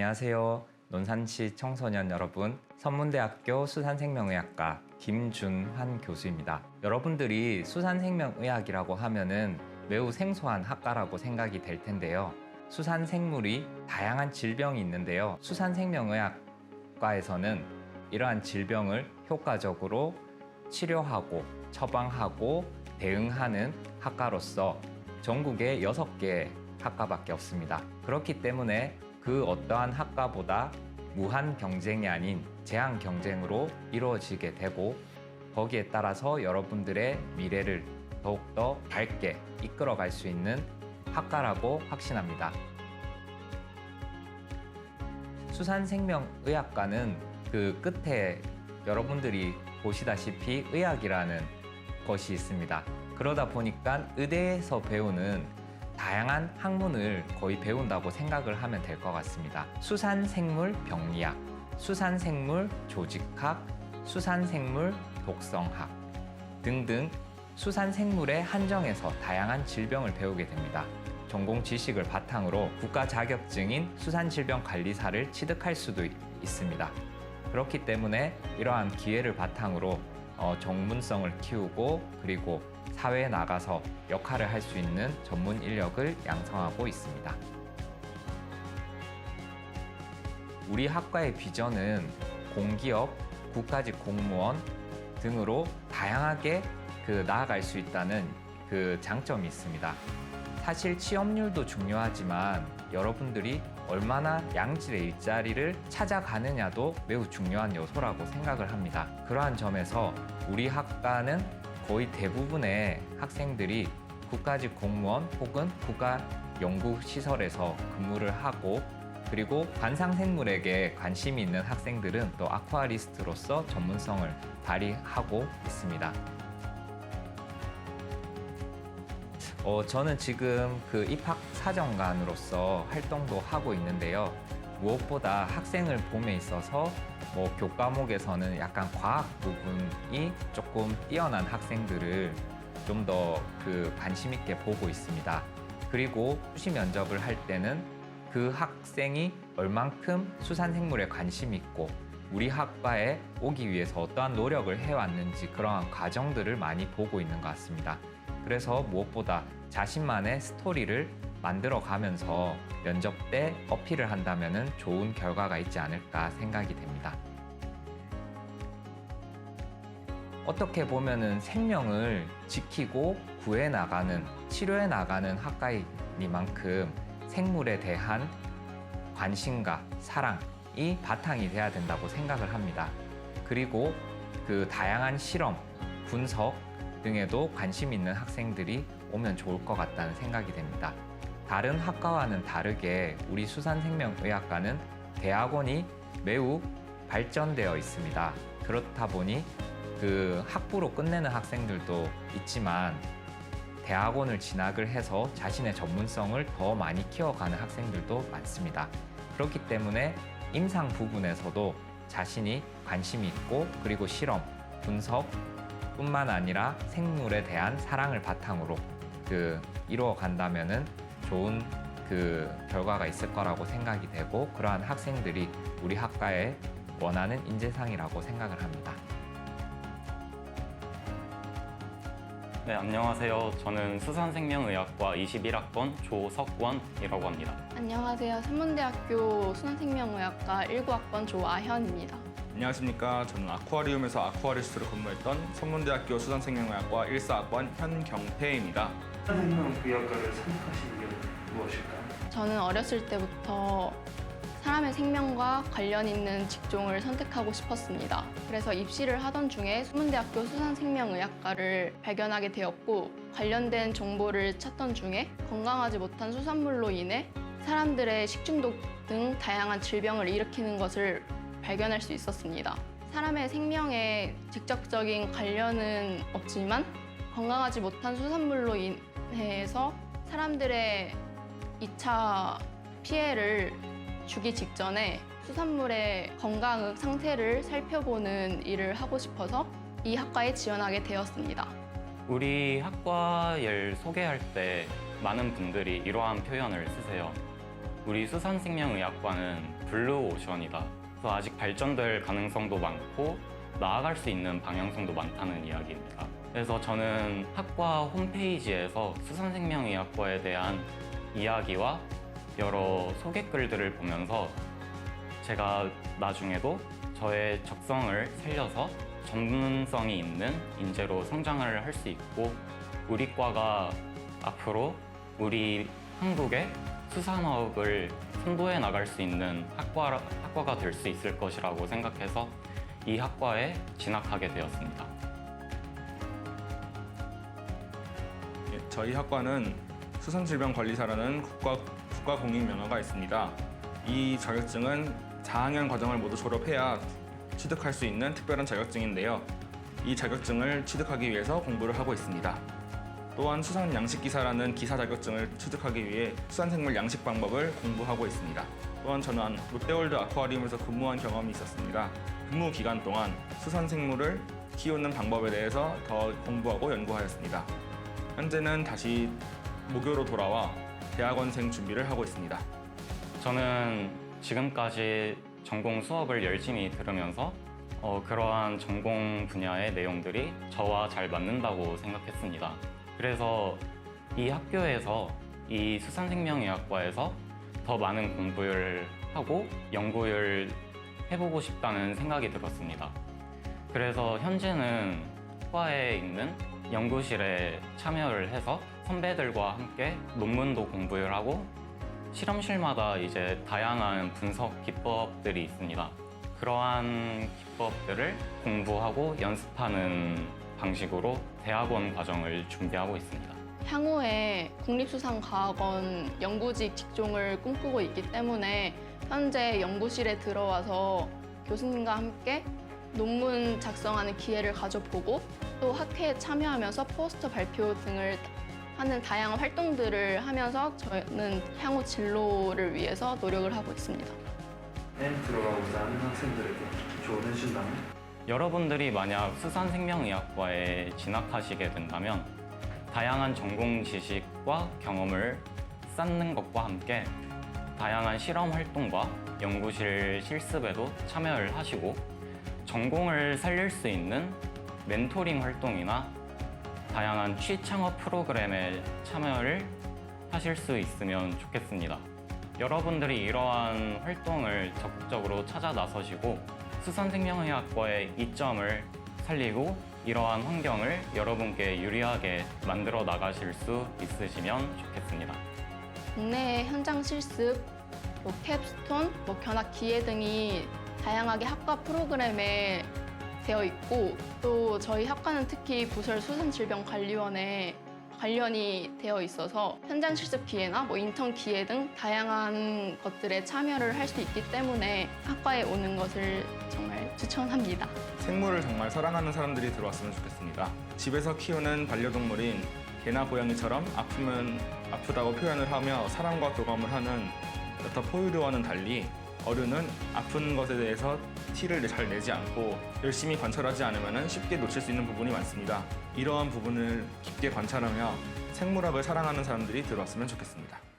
안녕하세요. 논산시 청소년 여러분, 선문대학교 수산생명의학과 김준환 교수입니다. 여러분들이 수산생명의학이라고 하면은 매우 생소한 학과라고 생각이 될 텐데요. 수산생물이 다양한 질병이 있는데요. 수산생명의학과에서는 이러한 질병을 효과적으로 치료하고 처방하고 대응하는 학과로서 전국에 6개 학과밖에 없습니다. 그렇기 때문에 그 어떠한 학과보다 무한 경쟁이 아닌 제한 경쟁으로 이루어지게 되고 거기에 따라서 여러분들의 미래를 더욱더 밝게 이끌어갈 수 있는 학과라고 확신합니다. 수산생명의학과는 그 끝에 여러분들이 보시다시피 의학이라는 것이 있습니다. 그러다 보니까 의대에서 배우는 다양한 학문을 거의 배운다고 생각을 하면 될 것 같습니다. 수산생물 병리학, 수산생물 조직학, 수산생물 독성학 등등 수산생물의 한정에서 다양한 질병을 배우게 됩니다. 전공 지식을 바탕으로 국가 자격증인 수산질병관리사를 취득할 수도 있- 있습니다. 그렇기 때문에 이러한 기회를 바탕으로 어, 전문성을 키우고 그리고 사회에 나가서 역할을 할 수 있는 전문 인력을 양성하고 있습니다. 우리 학과의 비전은 공기업, 국가직 공무원 등으로 다양하게 그 나아갈 수 있다는 그 장점이 있습니다. 사실 취업률도 중요하지만 여러분들이 얼마나 양질의 일자리를 찾아가느냐도 매우 중요한 요소라고 생각을 합니다. 그러한 점에서 우리 학과는 거의 대부분의 학생들이 국가직 공무원 혹은 국가 연구시설에서 근무를 하고 그리고 관상생물에게 관심이 있는 학생들은 또 아쿠아리스트로서 전문성을 발휘하고 있습니다. 어, 저는 지금 그 입학 사정관으로서 활동도 하고 있는데요. 무엇보다 학생을 봄에 있어서 뭐 교과목에서는 약간 과학 부분이 조금 뛰어난 학생들을 좀 더 그 관심 있게 보고 있습니다. 그리고 수시 면접을 할 때는 그 학생이 얼만큼 수산 생물에 관심 있고 우리 학과에 오기 위해서 어떠한 노력을 해왔는지 그러한 과정들을 많이 보고 있는 것 같습니다. 그래서 무엇보다 자신만의 스토리를 만들어 가면서 면접 때 어필을 한다면 좋은 결과가 있지 않을까 생각이 됩니다. 어떻게 보면은 생명을 지키고 구해 나가는, 치료해 나가는 학과이니만큼 생물에 대한 관심과 사랑이 바탕이 돼야 된다고 생각을 합니다. 그리고 그 다양한 실험, 분석 등에도 관심 있는 학생들이 오면 좋을 것 같다는 생각이 됩니다. 다른 학과와는 다르게 우리 수산생명의학과는 대학원이 매우 발전되어 있습니다. 그렇다 보니 그 학부로 끝내는 학생들도 있지만 대학원을 진학을 해서 자신의 전문성을 더 많이 키워가는 학생들도 많습니다. 그렇기 때문에 임상 부분에서도 자신이 관심이 있고 그리고 실험, 분석 뿐만 아니라 생물에 대한 사랑을 바탕으로 그 이루어 간다면은 좋은 그 결과가 있을 거라고 생각이 되고 그러한 학생들이 우리 학과에 원하는 인재상이라고 생각을 합니다. 네, 안녕하세요. 저는 수산생명의학과 21학번 조석원이라고 합니다. 안녕하세요. 산문대학교 수산생명의학과 19학번 조아현입니다. 안녕하십니까. 저는 아쿠아리움에서 아쿠아리스트로 근무했던 선문대학교 수산생명의학과 14학번 현경태입니다. 생명의학과를 선택하신 이유는 무엇일까요? 저는 어렸을 때부터 사람의 생명과 관련 있는 직종을 선택하고 싶었습니다. 그래서 입시를 하던 중에 수문대학교 수산생명의학과를 발견하게 되었고 관련된 정보를 찾던 중에 건강하지 못한 수산물로 인해 사람들의 식중독 등 다양한 질병을 일으키는 것을 발견할 수 있었습니다. 사람의 생명에 직접적인 관련은 없지만 건강하지 못한 수산물로 인 해서 사람들의 2차 피해를 주기 직전에 수산물의 건강 상태를 살펴보는 일을 하고 싶어서 이 학과에 지원하게 되었습니다. 우리 학과를 소개할 때 많은 분들이 이러한 표현을 쓰세요. 우리 수산생명의학과는 블루 오션이다. 아직 발전될 가능성도 많고 나아갈 수 있는 방향성도 많다는 이야기입니다. 그래서 저는 학과 홈페이지에서 수산생명의학과에 대한 이야기와 여러 소개글들을 보면서 제가 나중에도 저의 적성을 살려서 전문성이 있는 인재로 성장을 할 수 있고 우리 과가 앞으로 우리 한국의 수산업을 선도해 나갈 수 있는 학과, 학과가 될 수 있을 것이라고 생각해서 이 학과에 진학하게 되었습니다. 저희 학과는 수산질병관리사라는 국가, 국가 공익 명화가 있습니다. 이 자격증은 4학년 과정을 모두 졸업해야 취득할 수 있는 특별한 자격증인데요. 이 자격증을 취득하기 위해서 공부를 하고 있습니다. 또한 수산 양식 기사라는 기사 자격증을 취득하기 위해 수산생물 양식 방법을 공부하고 있습니다. 또한 저는 롯데월드 아쿠아리움에서 근무한 경험이 있었습니다. 근무 기간 동안 수산생물을 키우는 방법에 대해서 더 공부하고 연구하였습니다. 현재는 다시 모교로 돌아와 대학원생 준비를 하고 있습니다. 저는 지금까지 전공 수업을 열심히 들으면서 어, 그러한 전공 분야의 내용들이 저와 잘 맞는다고 생각했습니다. 그래서 이 학교에서 이 수산생명의학과에서 더 많은 공부를 하고 연구를 해보고 싶다는 생각이 들었습니다. 그래서 현재는 과에 있는 연구실에 참여를 해서 선배들과 함께 논문도 공부를 하고 실험실마다 이제 다양한 분석 기법들이 있습니다. 그러한 기법들을 공부하고 연습하는 방식으로 대학원 과정을 준비하고 있습니다. 향후에 국립수산과학원 연구직 직종을 꿈꾸고 있기 때문에 현재 연구실에 들어와서 교수님과 함께 논문 작성하는 기회를 가져보고 또 학회에 참여하면서 포스터 발표 등을 하는 다양한 활동들을 하면서 저는 향후 진로를 위해서 노력을 하고 있습니다. 에 들어가고자 하는 학생들에게 조언해 준다면? 여러분들이 만약 수산생명의학과에 진학하시게 된다면 다양한 전공 지식과 경험을 쌓는 것과 함께 다양한 실험 활동과 연구실 실습에도 참여를 하시고 전공을 살릴 수 있는 멘토링 활동이나 다양한 취창업 프로그램에 참여를 하실 수 있으면 좋겠습니다. 여러분들이 이러한 활동을 적극적으로 찾아 나서시고 수산생명의학과의 이점을 살리고 이러한 환경을 여러분께 유리하게 만들어 나가실 수 있으시면 좋겠습니다. 국내 현장 실습, 뭐 캡스톤, 뭐 견학 기회 등이 다양하게 학과 프로그램에 되어 있고 또 저희 학과는 특히 부설 수산질병관리원에 관련이 되어 있어서 현장 실습 기회나 뭐 인턴 기회 등 다양한 것들에 참여를 할 수 있기 때문에 학과에 오는 것을 정말 추천합니다. 생물을 정말 사랑하는 사람들이 들어왔으면 좋겠습니다. 집에서 키우는 반려동물인 개나 고양이처럼 아프면 아프다고 표현을 하며 사람과 교감을 하는 여타 포유류와는 달리 어른은 아픈 것에 대해서 티를 잘 내지 않고 열심히 관찰하지 않으면 쉽게 놓칠 수 있는 부분이 많습니다. 이러한 부분을 깊게 관찰하며 생물학을 사랑하는 사람들이 들어왔으면 좋겠습니다.